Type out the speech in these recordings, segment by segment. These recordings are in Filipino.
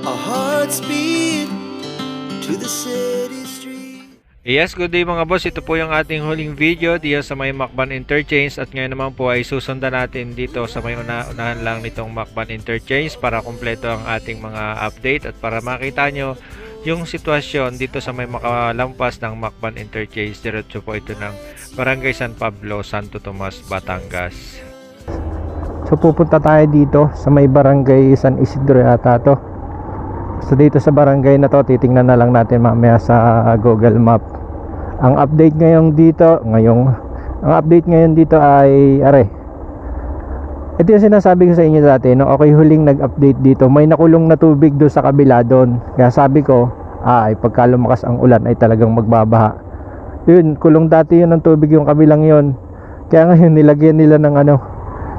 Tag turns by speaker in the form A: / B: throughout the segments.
A: Our hearts beat to the city street.
B: Yes, good day mga boss. Ito po yung ating huling video diyan sa may Macban Interchange at ngayon naman po ay susundan natin dito sa may una unahan lang nitong Macban Interchange para kumpleto ang ating mga update at para makita nyo yung sitwasyon dito sa may makalampas ng Macban Interchange. Diretso po ito ng Barangay San Pablo, Santo Tomas, Batangas.
C: So pupunta tayo dito sa may barangay San Isidro ata to. So dito sa barangay na to, titingnan na lang natin mamaya sa Google Map. Ang update ngayon dito, ngayong ang update ngayon dito ay are. Ito yung sinasabi ko sa inyo dati, no, okay huling nag-update dito, may nakulong na tubig doon sa kabila doon. Kaya sabi ko, ah, ay pagka lumakas ang ulan ay talagang magbabaha. Yun, kulong dati yun ng tubig yung kabilang yun. Kaya ngayon nilagyan nila ng ano,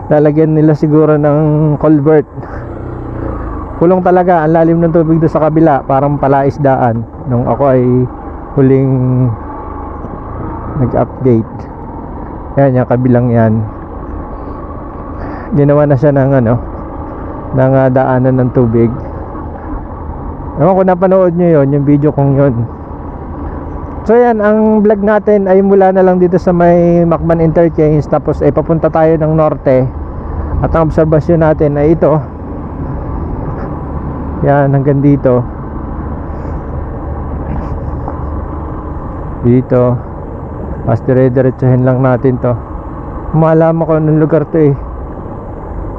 C: lalagyan nila siguro ng culvert kulong talaga ang lalim ng tubig doon sa kabila parang palaisdaan nung ako ay huling nag-update. Yan yung kabilang yan. Ginawa na siya ng ano ng ah, daanan ng tubig. Ewan ko napanood nyo yon yung video kong yon So yan, ang vlog natin ay mula na lang dito sa may Macban Interchange. Tapos ay papunta tayo ng norte. At ang obserbasyon natin ay ito yan hanggang dito. Dito. Tapos dire-diretsahin lang natin to. Malaman ko anong lugar to eh.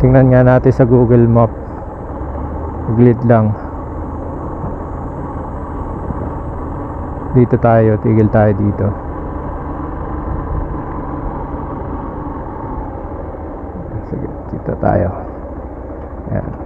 C: Tingnan nga natin sa google map. Saglit lang. Dito tayo tigil tayo dito. Sige dito tayo. Yan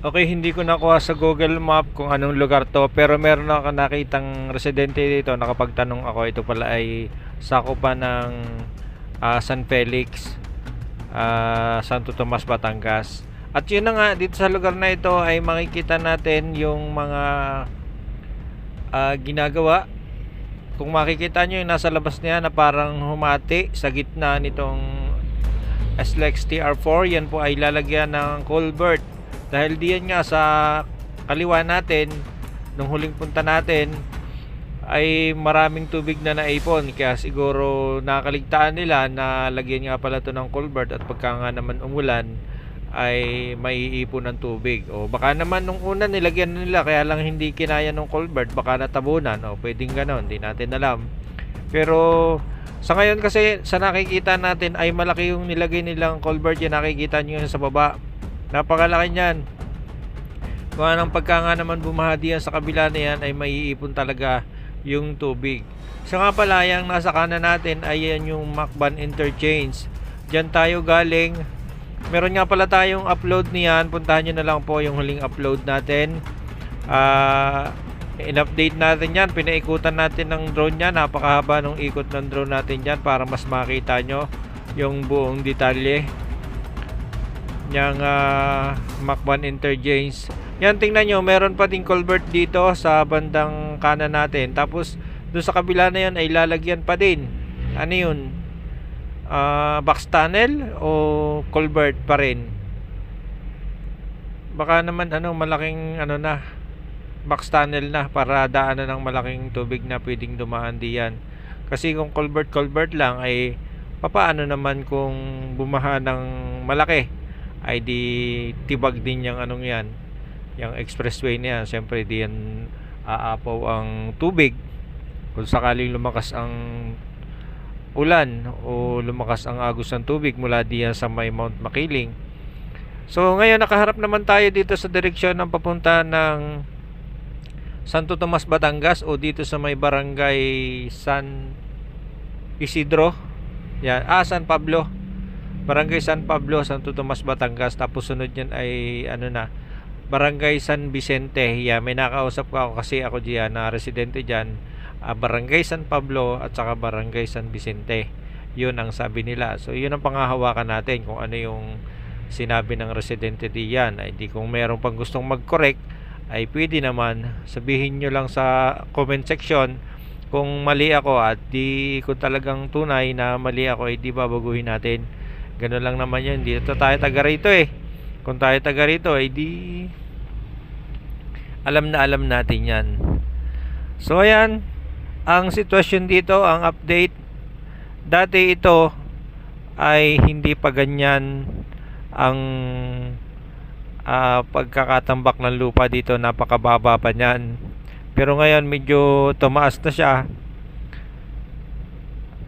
B: Okay, hindi ko nakuha sa Google Map kung anong lugar to pero meron ako nakitang residente dito. Nakapagtanong ako ito pala ay sakupan ng ah, San Felix ah, Santo Tomas, Batangas. At yun na nga dito sa lugar na ito ay makikita natin yung mga ah, ginagawa. Kung makikita nyo yung nasa labas niya na parang humati sa gitna nitong SLEX TR4 yan po ay lalagyan ng culvert dahil diyan nga sa kaliwa natin nung huling punta natin ay maraming tubig na naipon. Kaya siguro nakaligtaan nila na lagyan nga pala to ng culvert at pagka nga naman umulan ay maiipon ng tubig. O baka naman nung una nilagyan nila kaya lang hindi kinaya ng culvert baka natabunan. O pwedeng ganon hindi natin alam. Pero sa ngayon kasi sa nakikita natin ay malaki yung nilagay nilang culvert yan nakikita nyo yun sa baba Napakalaki niyan. Kung anong pagka nga naman bumaha diyan sa kabila na yan ay maiipon talaga yung tubig. So nga pala, yung nasa kanan natin ay yan yung Macban Interchange. Diyan tayo galing. Meron nga pala tayong upload niyan. Puntahan nyo na lang po yung huling upload natin. Ah... in-update natin yan pinaikutan natin ng drone yan napakahaba ng ikot ng drone natin yan para mas makita nyo yung buong detalye niyang uh, Macban Interchange. Yan, tingnan nyo, meron pa ding culvert dito sa bandang kanan natin. Tapos, doon sa kabila na yan ay lalagyan pa din. Ano yun? Uh, box tunnel o culvert pa rin? Baka naman ano, malaking ano na, box tunnel na para daanan ng malaking tubig na pwedeng dumaan diyan. Kasi kung culvert culvert lang ay papaano naman kung bumaha ng malaki? Ay di tibag din yung anong yan yung expressway na yan syempre di yan aapaw ang tubig. Kung sakaling lumakas ang ulan o lumakas ang agos ng tubig mula diyan sa may Mount Makiling. So ngayon nakaharap naman tayo dito sa direksyon ng papunta ng Santo Tomas Batangas o dito sa may barangay San Isidro. Yan. Ah San Pablo Barangay San Pablo, Santo Tomas, Batangas. Tapos sunod yan ay ano na, Barangay San Vicente. Yeah, may nakausap ko ako kasi ako diyan na residente diyan. Uh, Barangay San Pablo at saka Barangay San Vicente. 'Yun ang sabi nila. So 'yun ang pangahawakan natin kung ano yung sinabi ng residente diyan. Ay di kung meron pang gustong mag-correct ay pwede naman sabihin nyo lang sa comment section kung mali ako at di ko talagang tunay na mali ako ay di babaguhin natin
D: Ganun lang naman yun. Dito tayo taga rito eh. Kung tayo taga rito, eh di... Alam na alam natin yan. So ayan, ang sitwasyon dito, ang update. Dati ito ay hindi pa ganyan ang ah, pagkakatambak ng lupa dito. Napakababa pa niyan. Pero ngayon medyo tumaas na siya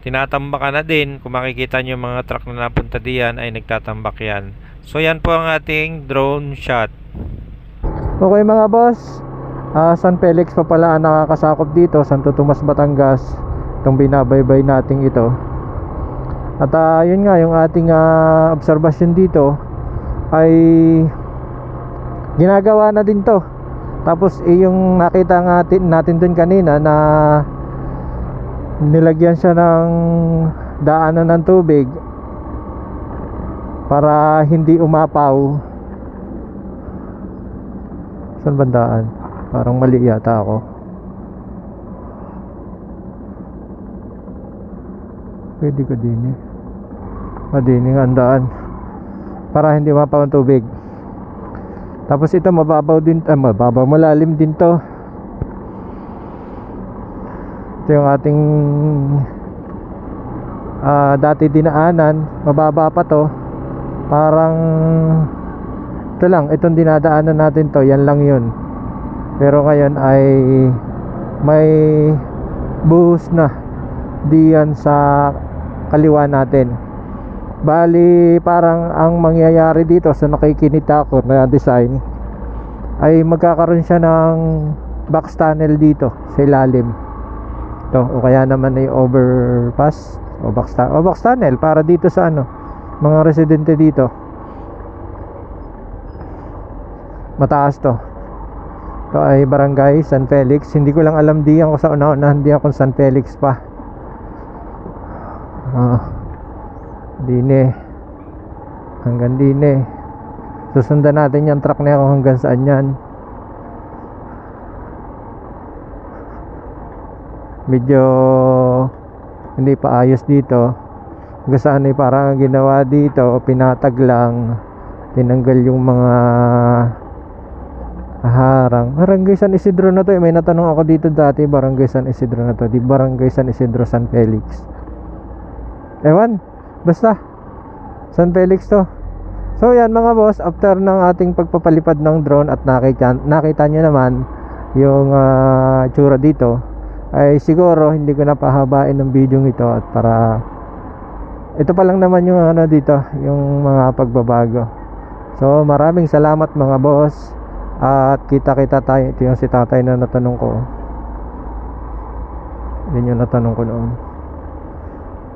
D: tinatambakan na din. Kung makikita nyo mga truck na napunta diyan ay nagtatambak yan. So yan po ang ating drone shot.
B: Okay mga boss, ah, San Felix pa pala ang nakakasakop dito, Santo Tomas, Batangas. Itong binabaybay nating ito. At ah, yun nga yung ating ah, obserbasyon dito ay ginagawa na din to. Tapos eh, yung nakita natin, natin dun kanina na nilagyan siya ng daanan ng tubig para hindi umapaw Saan bandaan? Parang mali yata ako. Pwede ko din eh. Madining ang daan. Para hindi mapaw ang tubig. Tapos ito mababaw din, ah, mababaw, malalim din to. Ito yung ating ah, dati dinaanan, mababa pa to. Parang ito lang, itong dinadaanan natin to, yan lang yun. Pero ngayon ay may buhos na diyan sa kaliwa natin. Bali, parang ang mangyayari dito sa nakikinita ko na design ay magkakaroon siya ng box tunnel dito sa ilalim. To, o kaya naman ay overpass o box, o box tunnel para dito sa ano, mga residente dito. mataas to. To ay barangay San Felix. Hindi ko lang alam diyan ko sa una-unahan diyan kung San Felix pa. Ah dine hanggang dine susundan natin yung truck na kung hanggang saan yan medyo hindi pa ayos dito. Hanggang saan ay parang ang ginawa dito pinatag lang tinanggal yung mga harang. Barangay San Isidro na to eh. may natanong ako dito dati barangay San Isidro na to. Di barangay San Isidro San Felix. Ewan basta. San Felix to. So yan mga boss after ng ating pagpapalipad ng drone at nakita, nakita nyo naman yung ah, tsura dito ay siguro hindi ko na pahabain ng video ito at para ito pa lang naman yung ano dito yung mga pagbabago. So maraming salamat mga boss. At kita-kita tayo ito yung si tatay na natanong ko. Yun yung natanong ko noon.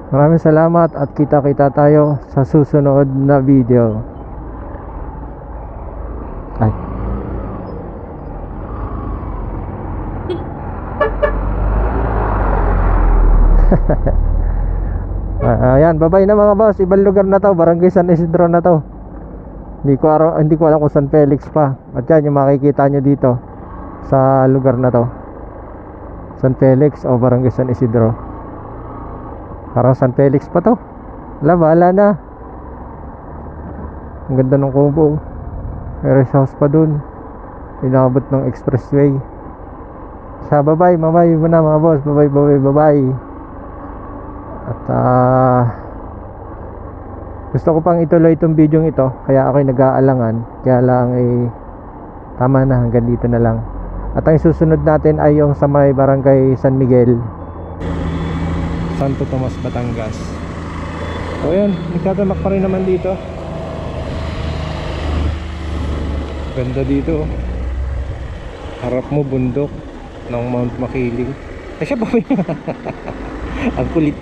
B: Maraming salamat at kita-kita tayo sa susunod na video ay Ah, ayan, babay na mga boss. Ibang lugar na to, Barangay San Isidro na to. Hindi ko araw, hindi ko alam kung San Felix pa. At yan yung makikita nyo dito sa lugar na to. San Felix o Barangay San Isidro. Parang San Felix pa to. Wala, bahala na. Ang ganda ng kubo. May rest house pa dun. Inabot ng expressway. Sa babay, mamay mo na mga boss. Babay, babay, babay. At ah gusto ko pang ituloy itong video ito kaya ako'y nag-aalangan. Kaya lang eh tama na hanggang dito na lang. At ang susunod natin ay yung sa may barangay San Miguel. Santo Tomas, Batangas. So yun, nagtatamak pa rin naman dito. Ganda dito oh. harap mo bundok ng Mount Makiling. Eh siya ba ang kulit.